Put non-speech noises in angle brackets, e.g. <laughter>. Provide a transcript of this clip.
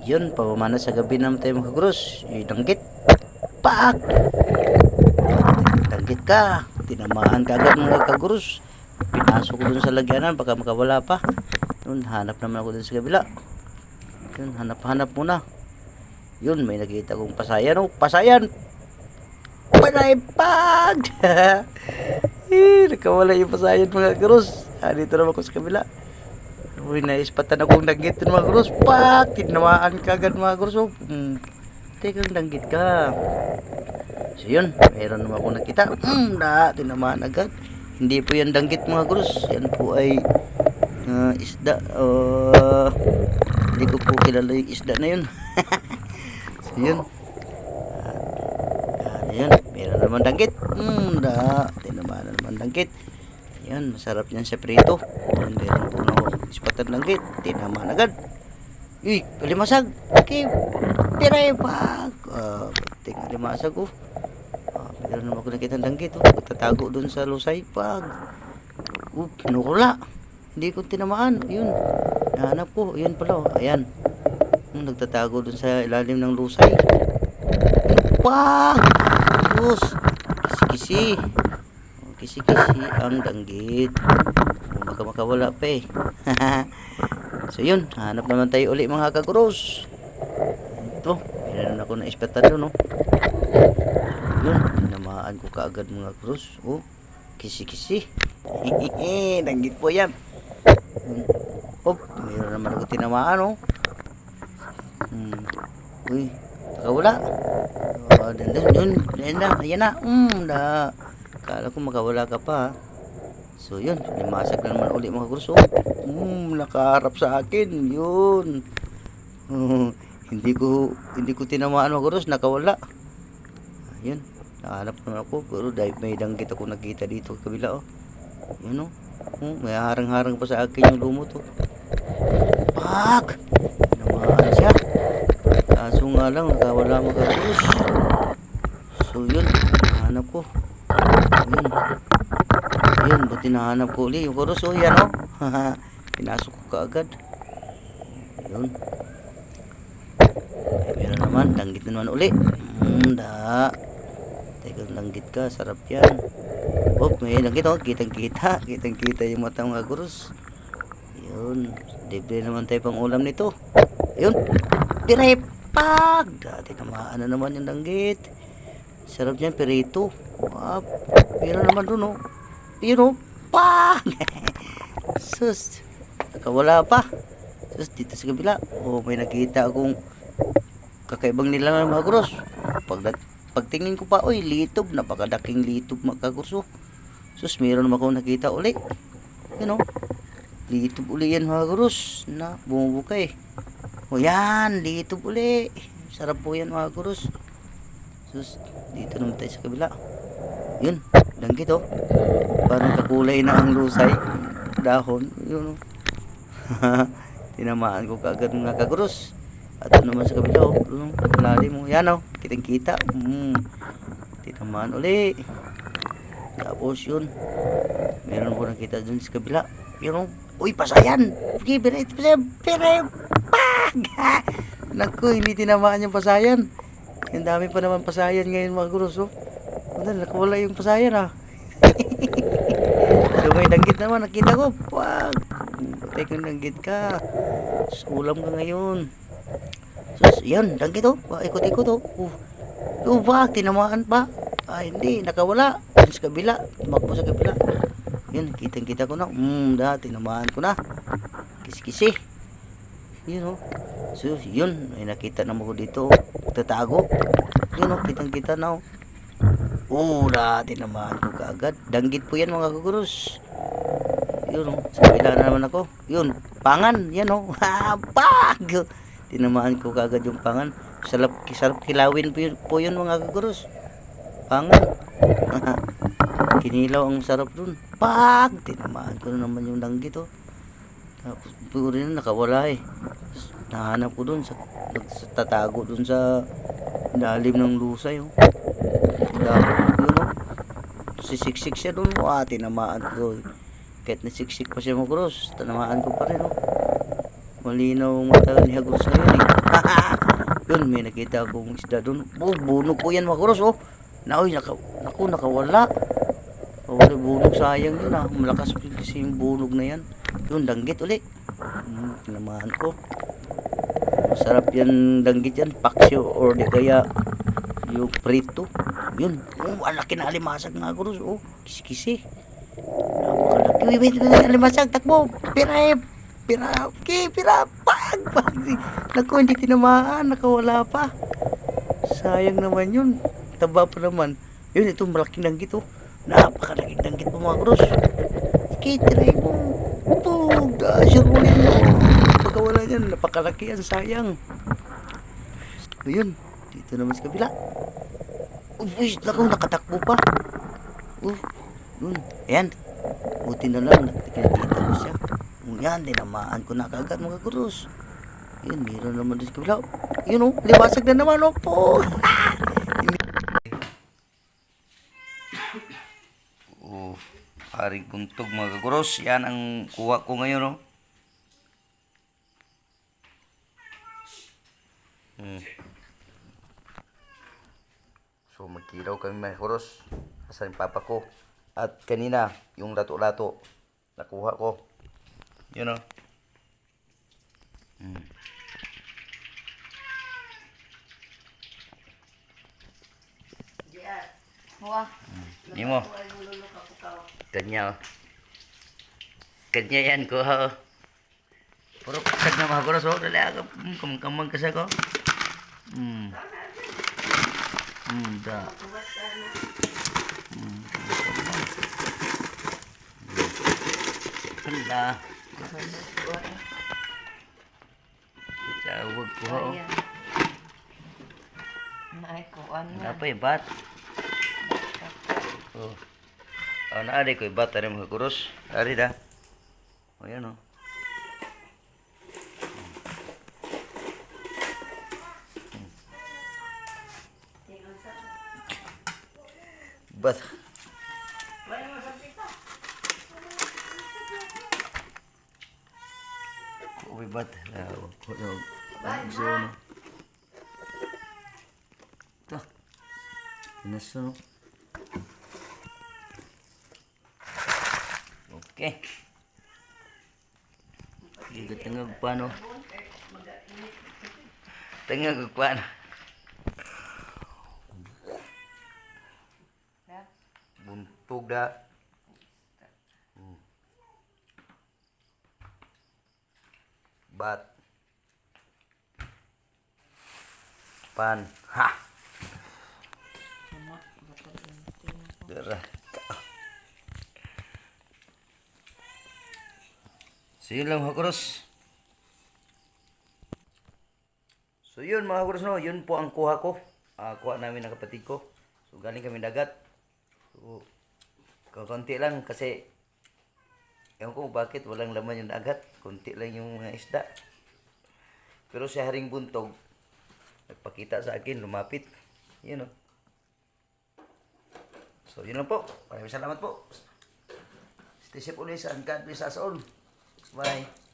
Yun, pamamana sa gabi naman tayo mga kagros. Yung danggit. Pak! Danggit ka. Tinamaan ka agad mga kagros. Pinasok ko dun sa lagyanan, baka makawala pa. Yun, hanap naman ako dun sa kabila. Yun, hanap-hanap muna. Yun, may nakita kong pasayan. Oh, pasayan! Panay pag! <laughs> nakawala yung pasayan mga kagros. Ah, dito naman ako sa kabila. Uy, naispatan akong danggit dun mga kagros. Pak! Tinamaan ka agad mga kagros. Oh. Hmm. Teka, danggit ka. So yun, meron naman akong nakita. Hmm, na, tinamaan agad. Hindi po yan danggit mga krus. Yan po ay ah, isda. Uh, hindi ko po kilala yung isda na yun. <laughs> so yun. Ano meron naman danggit. Hmm, na, tinamaan na naman danggit. Yan, masarap yan sa prito. Meron po na ispatan danggit. Tinamaan agad. Uy, palimasag. Okay, piray pag. Uh, tingnan limasag ko. Ah, meron naman ako nakita ng danggit. Oh. Nagtatago doon sa lusay pag. Oh, pinukula. Hindi ko tinamaan. Yun. Nahanap ko. Yun pala. Oh. Ayan. Hmm, nagtatago doon sa ilalim ng lusay. Pag! Sus! Kisi-kisi. Oh, Kisi-kisi ang danggit. Baka makawala pa eh. <laughs> so yun. Hanap naman tayo uli mga kaguros. Ito. Meron ako na ispetan doon. Oh. Yun, tinamaan ko kaagad mga krus. Oh, kisi-kisi. <laughs> Danggit po yan. Oh, mayroon naman ako tinamaan, oh. Hmm. Uy, nakawala. Oh, dan dan yun, yan na, yan na. Hmm, na. Kala ko makawala ka pa. So yun, limasag na naman uli mga krus. Oh. Hmm, nakaharap sa akin. Yun. Oh, hindi ko hindi ko tinamaan mga krus, nakawala. Ayun, nahanap naman ako. Pero dahil may danggit ako nakita dito kabila, oh. Yun, oh. Oh, may harang-harang pa sa akin yung lumot, oh. Pak! Namaan siya. Kaso nga lang, nakawala magagos. So, yun. Nahanap ko. Yun. Yun, buti nahanap ko uli. Yung kurus, oh, yan, oh. <laughs> Pinasok ko kaagad. Yun. Meron naman, danggit na naman uli. Hmm, da. Teka, langgit ka. Sarap yan. Oh, may langgit oh. Kitang kita. <laughs> Kitang kita yung mata mga gurus. Yun. Libre naman tayo pang ulam nito. Yun. Direpag! Dati namaan na naman yung langgit. Sarap yan, perito. Wow. Meron naman dun oh. Yun oh. Pag! <laughs> Sus. Nakawala pa. Sus, dito sa kabila. Oh, may nakita akong kakaibang nila ng mga gurus. Pag, pagtingin ko pa, oy, litob, napakadaking litob mga kurso. Sus, meron naman akong nakita uli. Yun o. Litob uli yan mga gurus. Na, bumubukay. O yan, litob uli. Sarap po yan mga gurus. Sus, dito naman tayo sa kabila. Yun, langgit o. Parang kakulay na ang lusay. Dahon. Yun o. <laughs> Tinamaan ko kaagad mga kagurus. At ano naman sa kabila, oh, doon, lalim mo. Yan, oh, kitang kita. Mm. Tinamaan uli. Tapos yun, meron ko nakita dun sa kabila. Yun, oh, uy, pasayan. Sige, pere, pere, pere, pag! <laughs> Naku, hindi tinamaan yung pasayan. Ang dami pa naman pasayan ngayon mga gurus, oh. Ano, nakawala yung pasayan, ah. <laughs> so, may danggit naman, nakita ko. Wag! Teka, danggit ka. Ulam ka ngayon. Sus, yan, danggit oh. Ikot-ikot oh. Uh. Uh, ba, tinamaan pa. Ah, hindi, nakawala. Yan sa kabila. Tumakbo sa kabila. Yan, kitang-kita ko na. Hmm, da, tinamaan ko na. Kisi-kisi. Yun oh. So, yun, may nakita naman ko dito. oh. Tatago. Yun oh, kitang-kita na oh. Oh, da, tinamaan ko kaagad. Danggit po yan mga kagurus. Yun oh, sa kabila na naman ako. Yun, pangan, yan oh. <laughs> Ha, pag! Tinamaan ko kagad yung pangan. Sarap, sarap kilawin po yun, po yun mga kagurus. Pangan. <laughs> Kinilaw ang sarap dun. Pag! Tinamaan ko na naman yung danggit oh. Tapos puro na nakawala eh. Nahanap ko dun sa, sa tatago dun sa lalim ng lusay oh. Dami yun oh. Sisiksik siya dun. Wah, tinamaan ko. Kahit nasiksik pa siya mo cross, tinamaan ko pa rin oh. Malinaw ang mata ni Hagos na yun eh. <laughs> yun, may nakita akong isda doon. Oh, bunog po yan mga kuros, oh. Na, oy, naka, naku, nakawala. Wala bunog sayang yun ah. Malakas kasi yung bunog na yan. Yun, danggit uli. Hmm, tinamaan ko. Masarap yan danggit yan. Paksyo or di kaya yung prito. Yun. Oh, ang laki na alimasag mga kuros. Oh, kisi-kisi. Napakalaki. Wait, wait, wait, alimasag. Takbo. Pira, pira. Okay, pira. Pag, pag. Naku, hindi tinamaan. Nakawala pa. Sayang naman yun. Taba pa naman. Yun, ito malaking danggit oh. Napakalaking danggit po mga kuros. Okay, try mo. Pug, dasher ulit mo. Pagkawala yan, napakalaki yan, sayang. Ayun, dito naman sa kabila. Uy, naku, nakatakbo pa. Uh, yun, ayan. Buti na lang, nakikita ko siya. Oh, yan, tinamaan ko na kagad mga kuros. Yun, meron naman din sa kabila. Yun oh, liwasag na naman oh po. <laughs> Oh, haring buntog mga kaguros. Yan ang kuha ko ngayon, no? Hmm. So, magkilaw kami mga kaguros. Asan yung papa ko. At kanina, yung lato-lato, nakuha ko. Yun, no? Hmm. Wah, Ini mo. Kanya, oh. Kanya yan ko, oh. Puro na mga kuros, oh. Dali ako, hmm, kamang-kamang kasag, oh. Hmm. Hmm, da. Hmm. Hala. Tawag ko, oh. ayan. Naikuan na. Apa ya, bat? Oh. Oh, na ada ko bat tadi mga kurus. Ari dah. Oh, yan oh. Bat. Uy, bat. Lah, ko no. Gusto no. Ito. Pinas no. Okay. Sige, tengah paano. Tengah ke paano. Buntog da. Hmm. Bat. Pan. Ha. Darah. So yun lang mga kuros. So yun mga kuros no, yun po ang kuha ko. Ah, kuha namin ng kapatid ko. So galing kami dagat. So kakunti lang kasi ewan ko bakit walang laman yung dagat. Kunti lang yung mga isda. Pero si Haring Buntog, nagpakita sa akin, lumapit. Yun o. So yun lang po. Maraming salamat po. Stay safe always and God bless us all. Bye.